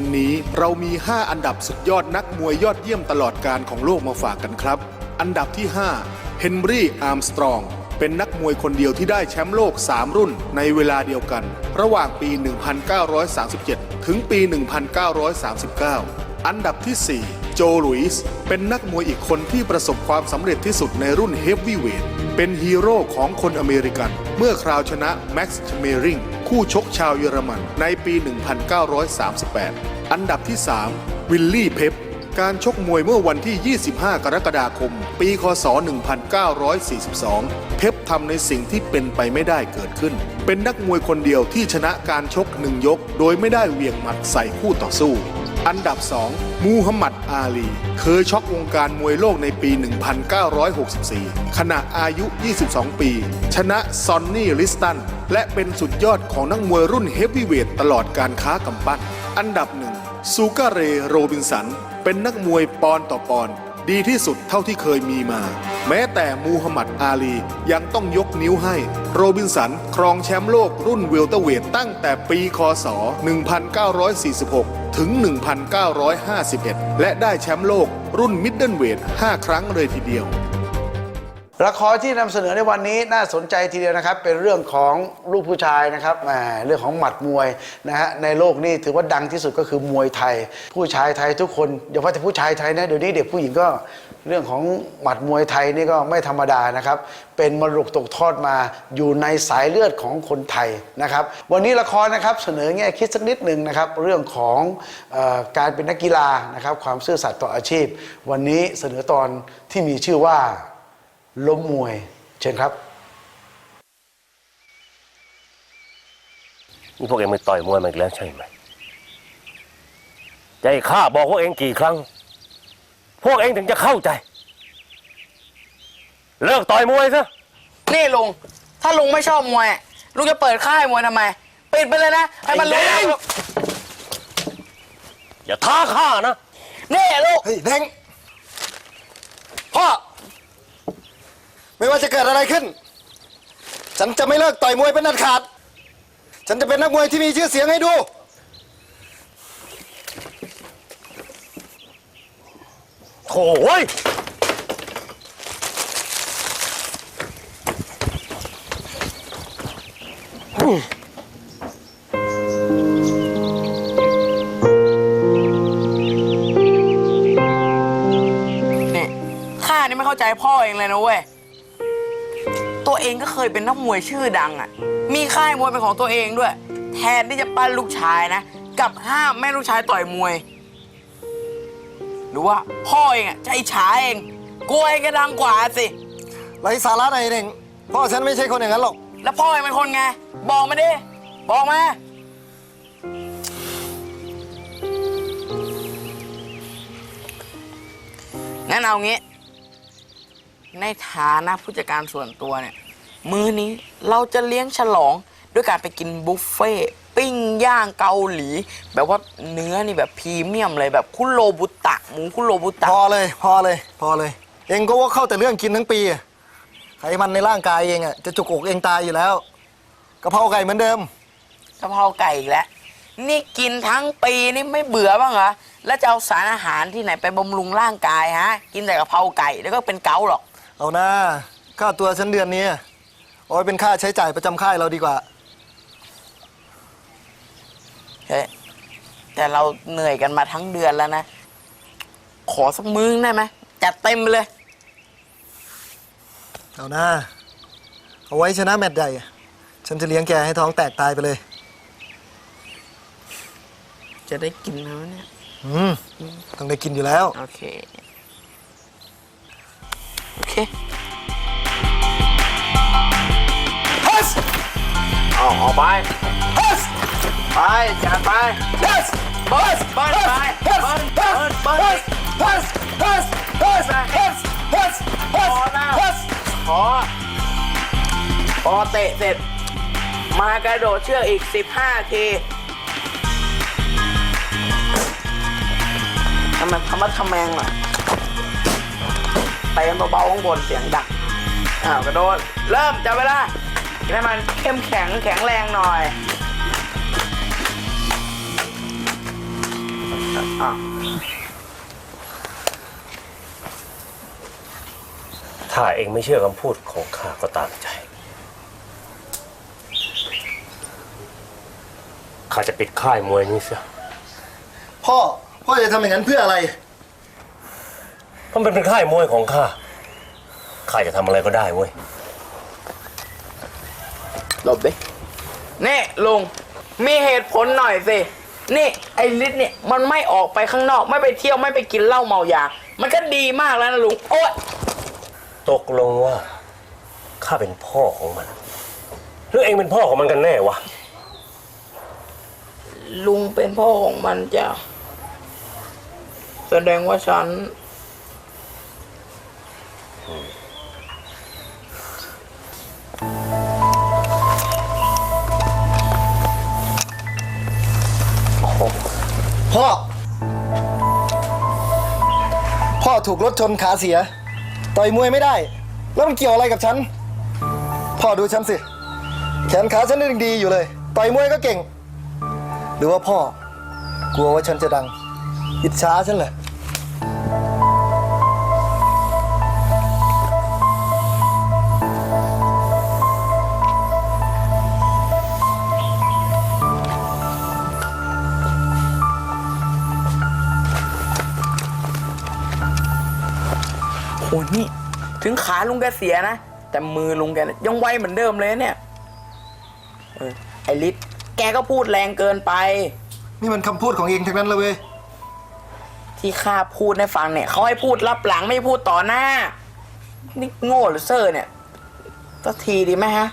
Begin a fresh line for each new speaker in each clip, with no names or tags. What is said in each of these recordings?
วันนี้เรามี 5 อันดับสุดยอดนักมวยยอดเยี่ยมตลอดการของโลกมาฝากกันครับ อันดับที่5เฮนรี่อาร์มสตรองเป็นนักมวยคนเดียวที่ได้แชมป์โลก 3 รุ่นในเวลาเดียวกัน ระหว่างปี 1937 ถึงปี 1939 อันดับที่ 4 โจลุยส์เป็นนักมวยอีกคนที่ประสบความสำเร็จที่สุดในรุ่นเฮฟวีเวทเป็นฮีโร่ของคนอเมริกัน เมื่อคราวชนะแม็กซ์เมริงคู่ชกชาวเยอรมันในปี 1938 อันดับที่ 3 วิลลี่เพปการชกมวยเมื่อวันที่ 25 กรกฎาคม ปี คศ 1942 เพปทำในสิ่งที่เป็นไปไม่ได้เกิดขึ้น เป็นนักมวยคนเดียวที่ชนะการชกหนึ่งยก โดยไม่ได้เวียงหมัดใส่คู่ต่อสู้ อันดับ 2 มูฮัมหมัดอาลี เคยช็อกวงการมวยโลกในปี 1964 ขณะอายุ 22 ปี ชนะซอนนี่ลิสตัน และเป็นสุดยอดของนักมวยรุ่นเฮฟวีเวทตลอดการค้ากำปั้น อันดับหนึ่งซูการเรโรบินสัน เป็นนักมวยปอนต่อปอนดีที่สุดเท่าที่เคยมีมา แม้แต่มูฮัมหมัดอาลียังต้องยกนิ้วให้ โรบินสัน ครองแชมป์โลกรุ่นเวลเตอร์เวทตั้งแต่ปีคศ 1946 ถึง 1951 และได้แชมป์โลกรุ่นมิดเดิลเวท 5 ครั้งเลยทีเดียว
ละครที่นำเสนอในวันนี้น่าสนใจทีเดียวนะครับ เป็นเรื่องของลูกผู้ชายนะครับเรื่องของหมัดมวยนะฮะในโลกนี้ถือว่าดังที่สุดก็คือมวยไทย ผู้ชายไทยทุกคนอย่าว่าแต่ผู้ชายไทยนะเดี๋ยวนี้เด็กผู้หญิงก็เรื่องของหมัดมวยไทยนี่ก็ไม่ธรรมดานะครับ เป็นมรดกตกทอดมาอยู่ในสายเลือดของคนไทยนะครับ วันนี้ละครนะครับเสนอแง่คิดสักนิดหนึ่งนะครับ เรื่องของออการเป็นนักกีฬานะครับ ความซื่อสัตย์ต่ออาชีพ วันนี้เสนอตอนที่มีชื่อว่า ล้มมวย เชิญครับ
นี่พวกเองไม่ต่อยมวยมาอีกแล้วใช่ไหมจะให้ข้าบอกพวกเองกี่ครั้ง พวกเองถึงจะเข้าใจ เลิกต่อยมวยซะ
นี่ลุง ถ้าลุงไม่ชอบมวยลุงจะเปิดค่ายมวยทำไม ปิดไปเลยนะ ให้มันรู้
ไอ้เด้ง อย่าท้าข้านะ
นี่ลูก
เฮ้ยเด้งพ่อ ไม่ว่าจะเกิดอะไรขึ้น ฉันจะไม่เลิกต่อยมวยเป็นอันขาด ฉันจะเป็นนักมวยที่มีชื่อเสียงให้ดู
โถ่ย
นี่ข้านี่ไม่เข้าใจพ่อเองเลยนะเว้ย องก็เคยเป็นนักมวยชื่อดังอะ มีค่ายมวยเป็นของตัวเองด้วย แทนที่จะปั้นลูกชายนะกลับห้ามแม่ลูกชายต่อยมวย หรือว่าพ่อเองอะใจฉาเองกลัวเองก็ดังกว่าสิ
ไรสาระไหนเด้งพ่อฉันไม่ใช่คนอย่างนั้นหรอก
แล้วพ่อเองเป็นคนไง บอกมาดิ บอกมา งั้นเอางี้ ในฐานะผู้จัดการส่วนตัวเนี่ย มื้อนี้เราจะเลี้ยงฉลองด้วยการไปกินบุฟเฟ่ต์ปิ้งย่างเกาหลี แบบว่าเนื้อนี่แบบพรีเมียมเลยแบบคุโรบุตะหมูคุโรบุตะ
พอเลยพอเลยพอเลย เองก็ว่าเข้าแต่เรื่องกินทั้งปีอะไขมันในร่างกายเองอะจะจุกอกเองตายอยู่แล้วกะเพราไก่เหมือนเดิม
กะเพราไก่อีกแล้ว นี่กินทั้งปีนี่ไม่เบื่อบ้างเหรอแล้วจะเอาสารอาหารที่ไหนไปบำรุงร่างกายฮะ กินแต่กะเพราไก่แล้วก็เป็นเกาต์หรอก
เอาหน้าค่าตัวฉันเดือนนี้ เอาไว้เป็นค่าใช้จ่ายประจำค่ายเราดีกว่า
เฮ้ยแต่เราเหนื่อยกันมาทั้งเดือนแล้วนะ ขอสักมื้อได้ไหมจัดเต็มไปเลย
เอาหน้า เอาไว้ชนะแมตช์ใหญ่อะฉันจะเลี้ยงแกให้ท้องแตกตายไปเลย
จะได้กินแล้วเนี่ย
อืม ต้องได้กินอยู่แล้ว
โอเค โอเค
เอาออกไป
ไปจัดไปเบิร์สเบิร์สไปเบิร์สเบิร์สเบิร์สเบิร์สเบิร์สเบิร์สเบิร์สเบิร์สเบิร์สพอแล้วพอพอเตะเสร็จ มากระโดดเชือกอีก 15 ทีทำไมทำมาทำแมงล่ะเตะเบาๆข้างบนเสียงดังอ้าวกระโดด เริ่มจับเวลา ให้มันเข้มแข็งแข็งแรงหน่อยอะ
ถ้าเองไม่เชื่อคำพูดของข้าก็ตามใจ ข้าจะปิดค่ายมวยนี้เสีย
พ่อ พ่อจะทำอย่างนั้นเพื่ออะไร
เพราะมันเป็นค่ายมวยของข้า ข้าจะทำอะไรก็ได้เว้ย
หลบดินี่ลุง มีเหตุผลหน่อยสิ นี่ไอ้ลิศเนี่ยมันไม่ออกไปข้างนอก ไม่ไปเที่ยวไม่ไปกินเหล้าเมายา มันก็ดีมากแล้วนะลุง โอ๊ย
ตกลงว่าข้าเป็นพ่อของมัน หรือเองเป็นพ่อของมันกันแน่วะ
ลุงเป็นพ่อของมันจ้ะ แสดงว่าฉัน
พ่อ พ่อถูกรถชนขาเสีย ต่อยมวยไม่ได้ แล้วมันเกี่ยวอะไรกับฉัน พ่อดูฉันสิ แขนขาฉันยังดีอยู่เลย ต่อยมวยก็เก่ง หรือว่าพ่อ กลัวว่าฉันจะดัง อิจฉาฉันเหรอ
โอ้ยนี่ ถึงขาลุงแกเสียนะ แต่มือลุงแกเนี่ยยังไวเหมือนเดิมเลยเนี่ยเออไอลิศแกก็พูดแรงเกินไป
นี่มันคำพูดของเองทั้งนั้นเลยเว้ย
ที่ข้าพูดให้ฟังเนี่ยเขาให้พูดรับหลังไม่พูดต่อหน้า นี่โง่หรือเซอร์เนี่ยสักทีดีไหมฮะ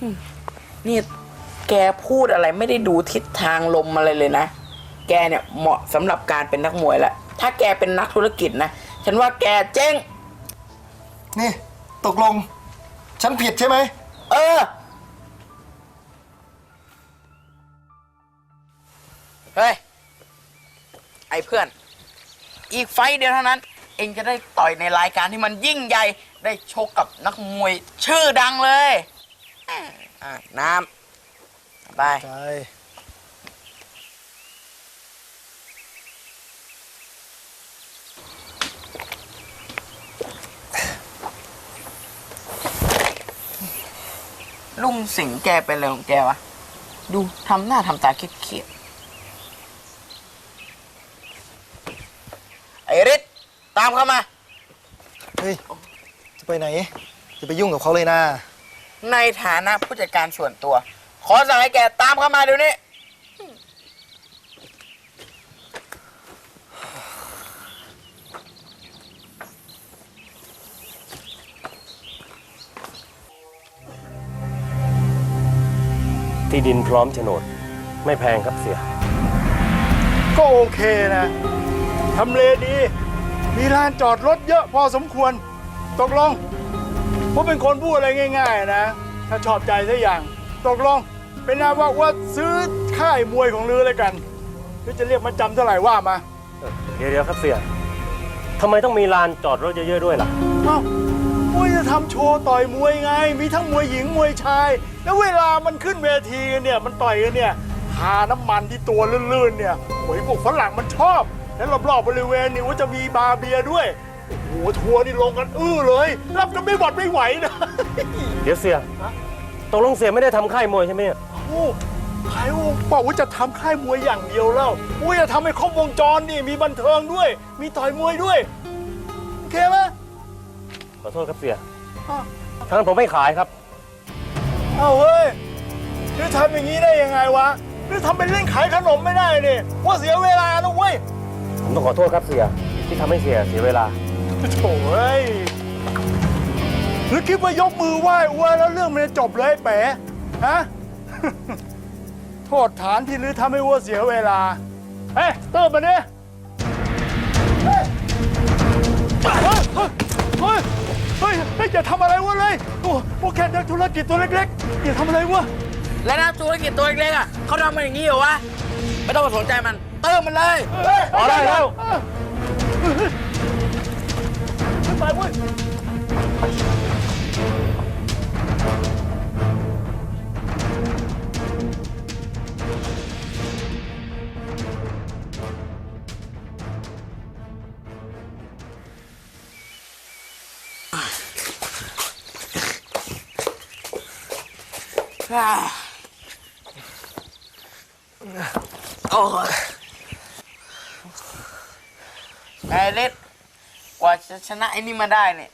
อืมนี่แกพูดอะไรไม่ได้ดูทิศทางลมอะไรเลยนะ แกเนี่ยเหมาะสำหรับการเป็นนักมวยแล้ว ถ้าแกเป็นนักธุรกิจนะ ฉันว่าแกเจ๊ง
นี่ ตกลง ฉันผิดใช่ไหม
เออ เฮ้ย ไอ้เพื่อน อีกไฟต์เดียวเท่านั้น เองจะได้ต่อยในรายการที่มันยิ่งใหญ่ ได้ชกกับนักมวยชื่อดังเลยอะอะน้ำไป
ใช่
ลุงสิงห์แกเป็นอะไรของแกวะ ดูทำหน้าทำตาเครียดๆไอ้ฤทธิ์ตามเข้ามา
เฮ้ย จะไปไหน จะไปยุ่งกับเขาเลยนะ
ในฐานะผู้จัดการส่วนตัว ขอสั่งให้แกตามเข้ามาเดี๋ยวนี้
ที่ดินพร้อมโฉนด ไม่แพงครับเสีย
ก็โอเคนะ ทำเลดี มีลานจอดรถเยอะพอสมควร ตกลงผมเป็นคนพูดอะไรง่าย ๆ นะ ถ้าชอบใจสักอย่าง ตกลง เป็นนาว่าว่าซื้อค่ายมวยของลือเลยกันหรือจะเรียกมาจำเท่าไหร่ว่ามา
เดี๋ยวเดี๋ยวครับเสียทำไมต้องมีลานจอดรถเยอะๆด้วยล่ะ
เอ้า มวยจะทำโชว์ต่อยมวยไง มีทั้งมวยหญิงมวยชาย แล้วเวลามันขึ้นเวทีกันเนี่ยมันต่อยกันเนี่ยทาน้ำมันที่ตัวลื่นๆเนี่ยโอ้ยพวกฝรั่งมันชอบ แล้วรอบๆบริเวณนี่ว่าจะมีบาร์เบียร์ด้วยโอ้โหทัวร์นี่ลงกันอื้อเลย รับกันไม่หมดไม่ไหวนะ
เดี๋ยวเสียตกลงเสียไม่ได้ทำค่ายมวยใช่ไหมเนี่ย
โอ้ใครบอกว่าจะทำค่ายมวยอย่างเดียวแล้วว่าจะทำให้ครบวงจรนี่มีบันเทิงด้วย มีต่อยมวยด้วยโอเคไหม
ข อโทษครับเสีย
อ้าว
ทางนั้นผมไม่ขายครับ
เอาเฮ้ยนี่ทำอย่างนี้ได้ยังไงวะนี่ทำเป็นเล่นขายขนมไม่ได้นี่ว่าเสียเวลานะเว้ย
ผมต้องขอโทษครับเสีย ที่ทำให้เสียเสียเวลา
โถ่เอ้ยหรือคิดว่ายกมือไหว้อ้วนแล้วเรื่องมันจะจบเลยไอ้เป๋ฮะ โทษฐานที่ลือทำให้อ้วนเสียเวลา เฮ้ยเติมมาเนี่ยเฮ้ยเฮ้ย เฮ้ยเฮ้ยเฮ้ยอย่าทำอะไรวะเลยโอ้พวกแค่นักธุรกิจตัวเล็กๆอย่าทำอะไรวะ
และนักธุรกิจตัวเล็กๆอะเขาทำมาอย่างนี้เหรอวะ ไม่ต้องมาสนใจมัน เติมมันเลย
พอได้แล้ว
โอ้ยไอ้เล็ดกว่าจะชนะไอ้นี่มาได้เนี่ย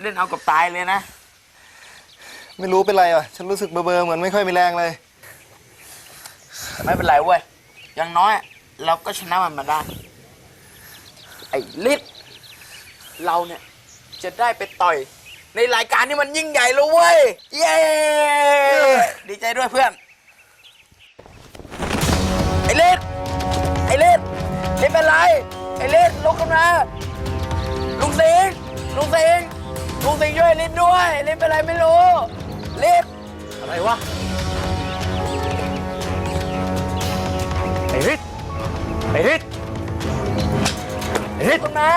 เล่นเอากับตายเลยนะ
ไม่รู้เป็นไรอะฉันรู้สึกเบลอๆเหมือนไม่ค่อยมีแรงเลย
ไม่เป็นไรเว้ย อย่างน้อย เราก็ชนะมันมาได้ ไอ้ลิศเราเนี่ยจะได้ไปต่อย ในรายการที่มันยิ่งใหญ่แล้วเว้ย เย้ ดีใจด้วยเพื่อน ไอ้ลิศไอ้ลิศลิศเป็นไร ไอ้ลิศลุกขึ้นมา ลุงสิงห์ลุงสิงห์ลุงสิงห์ช่วยลิศด้วยลิศเป็นไรไม่รู้ลิศ
อะไรวะ ไอ้ฤทธิ์ไอ้ฤทธิ์ไอฤทธิ์
ขึ้นมา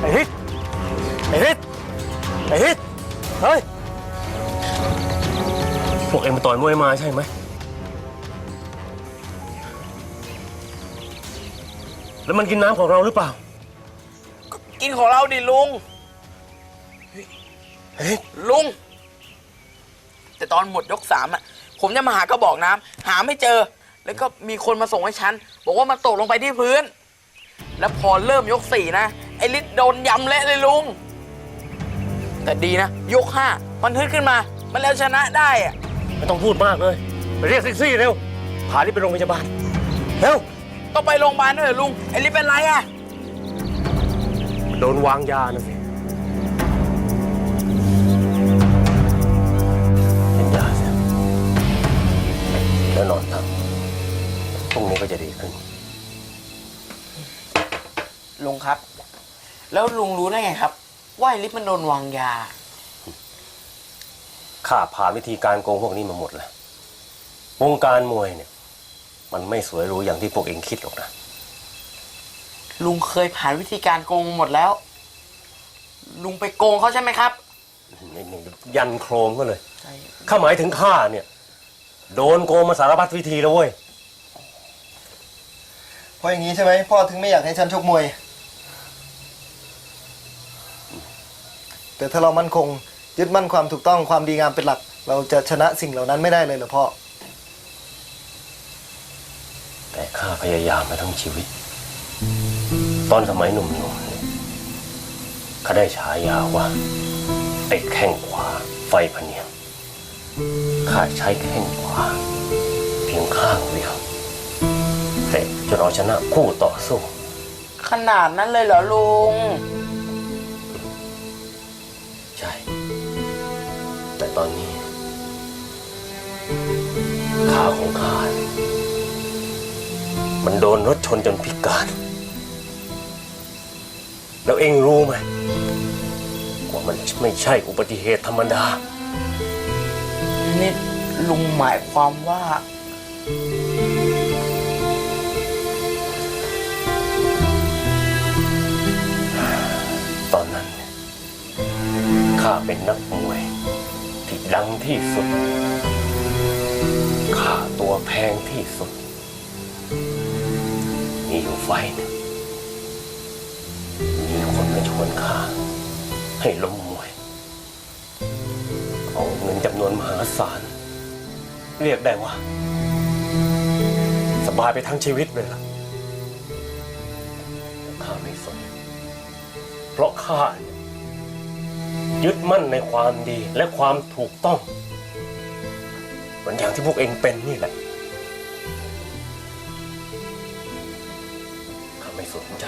ไอ้ฤทธิ์ไอ้ฤทธิ์ ไอ้ฤทธิ์เฮ้ย พวกเอ็งมาต่อยมวยมาใช่ไหม แล้วมันกินน้ำของเราหรือเปล่า
กินของเราดิลุง
เฮ้ย
ลุง แต่ตอนหมดยกสามอะ ผมจะมาหากระบอกน้ำหาไม่เจอ แล้วก็มีคนมาส่งให้ฉัน บอกว่ามันตกลงไปที่พื้น แล้วพอเริ่มยกสี่นะ ไอ้ลิศโดนยำเละเลยลุง แต่ดีนะ ยกห้ามันฮึดขึ้นมา มันแล้วชนะได้อะ
ไม่ต้องพูดมากเลย ไปเรียกแท็กซี่เร็ว พาลิศไปโรงพยาบาล เร็ว
ต้องไปโรงพยาบาลด้วยเหรอลุง ไอ้ลิศเป็นไรอะ
โดนวางยานะสิเป็นยาเสียแล้วนอนพักพรุ่งนี้ก็จะดีขึ้น
ลุงครับ แล้วลุงรู้ได้ไงครับ ว่าไอ้ลิศมันโดนวางยา
ข้าผ่านวิธีการโกงพวกนี้มาหมดแล้ววงการมวยเนี่ย มันไม่สวยหรูอย่างที่พวกเองคิดหรอกนะ
ลุงเคยผ่านวิธีการโกงหมดแล้ว ลุงไปโกงเขาใช่ไหมครับ
นี่นี่ยันโครมก็เลย ข้าหมายถึงข้าเนี่ย โดนโกงมาสารพัดวิธีแล้วเว้ย
เพราะอย่างนี้ใช่ไหมพ่อถึงไม่อยากให้ฉันชกมวย แต่ถ้าเรามั่นคงยึดมั่นความถูกต้องความดีงามเป็นหลัก เราจะชนะสิ่งเหล่านั้นไม่ได้เลยเหรอพ่อ
แต่ข้าพยายามมาทั้งชีวิต ตอนสมัยหนุ่มๆเนี่ยข้าได้ฉายาว่าไอ้แข้งขวาไฟพะเนียงข้าใช้แข้งขวาเพียงข้างเดียวแต่จนเอาชนะคู่ต่อสู้
ขนาดนั้นเลยเหรอลุง
ใช่แต่ตอนนี้ ขาของข้านมันโดนรถชนจนพิการ แล้วเองรู้ไหมว่ามันไม่ใช่อุบัติเหตุธรรมดา
นี่ลุงหมายความว่า
ข้าเป็นนักมวย ที่ดังที่สุด ค่าตัวแพงที่สุด มีอยู่ไฟหนึ่งมีคนมาชวนข้าให้ล้มมวย เอาเงินจำนวนมหาศาล เรียกได้ว่า สบายไปทั้งชีวิตเลยล่ะข้าไม่สน เพราะข้าเนี่ย ยึดมั่นในความดีและความถูกต้อง เหมือนอย่างที่พวกเองเป็นนี่แหละข้าไม่สนใจ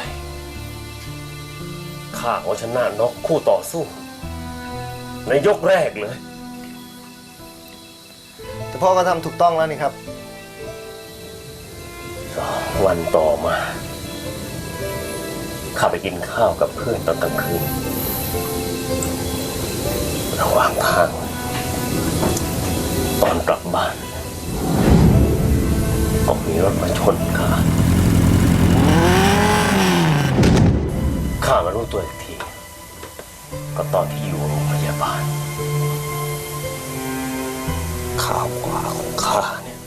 ข้าเอาชนะนกคู่ต่อสู้ ในยกแรกเลย
แต่พ่อก็ทำถูกต้องแล้วนี่ครับ
สองวันต่อมา ข้าไปกินข้าวกับเพื่อนตอนกลางคืน ระหว่างทางตอนกลับบ้านก็มีรถมาชนข้าข้ามารู้ตัวอีกที ก็ตอนที่อยู่โรงพยาบาลข้าขวาของข้าเนี่ย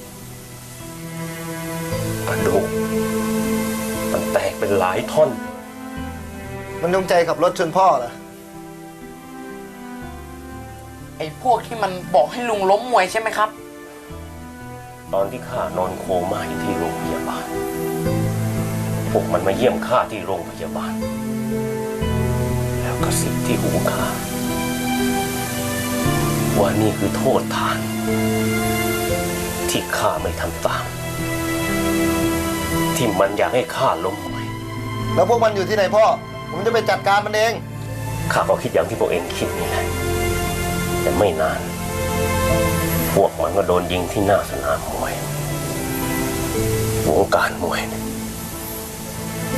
กระดูกมันแตกเป็นหลายท่อน
มันจงใจขับรถชนพ่อเหรอ
ไอ้พวกที่มันบอกให้ลุงล้มมวยใช่ไหมครับ
ตอนที่ข้านอนโคม่าอยู่ที่โรงพยาบาล พวกมันมาเยี่ยมข้าที่โรงพยาบาล แล้วก็สิบที่หูข้าว่านี่คือโทษทาน ที่ข้าไม่ทำตาม ที่มันอยากให้ข้าล้มมวย
แล้วพวกมันอยู่ที่ไหนพ่อ ผมจะไปจัดการมันเอง
ข้าก็คิดอย่างที่พวกเองคิดนี่แหละ แต่ไม่นาน พวกมันก็โดนยิงที่หน้าสนามมวยวงการมวยเนี่ย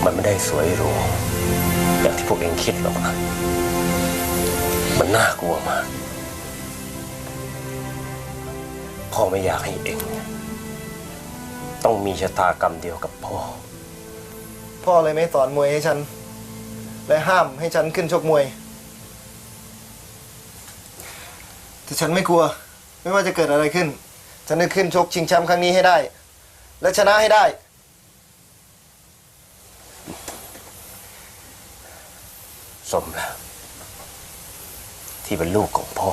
มันไม่ได้สวยหรูอย่างที่พวกเองคิดหรอกนะ มันน่ากลัวมาก พ่อไม่อยากให้เองต้องมีชะตากรรมเดียวกับพ่อ
พ่อเลยไม่สอนมวยให้ฉัน และห้ามให้ฉันขึ้นชกมวย แต่ฉันไม่กลัว ไม่ว่าจะเกิดอะไรขึ้น ฉันจะขึ้นชกชิงแชมป์ครั้งนี้ให้ได้ และชนะให้ได้
สมแล้ว ที่เป็นลูกของพ่อ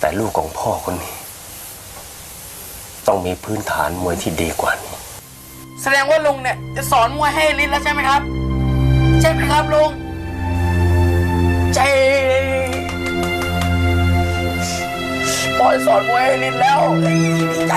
แต่ลูกของพ่อคนนี้ ต้องมีพื้นฐานมวยที่ดีกว่านี้
แสดงว่าลุงเนี่ยจะสอนมวยให้ลิศแล้วใช่ไหมครับ ใช่ไหมครับลุง ใจ ปล่อยสอนมวยให้ลินแล้วดีใจ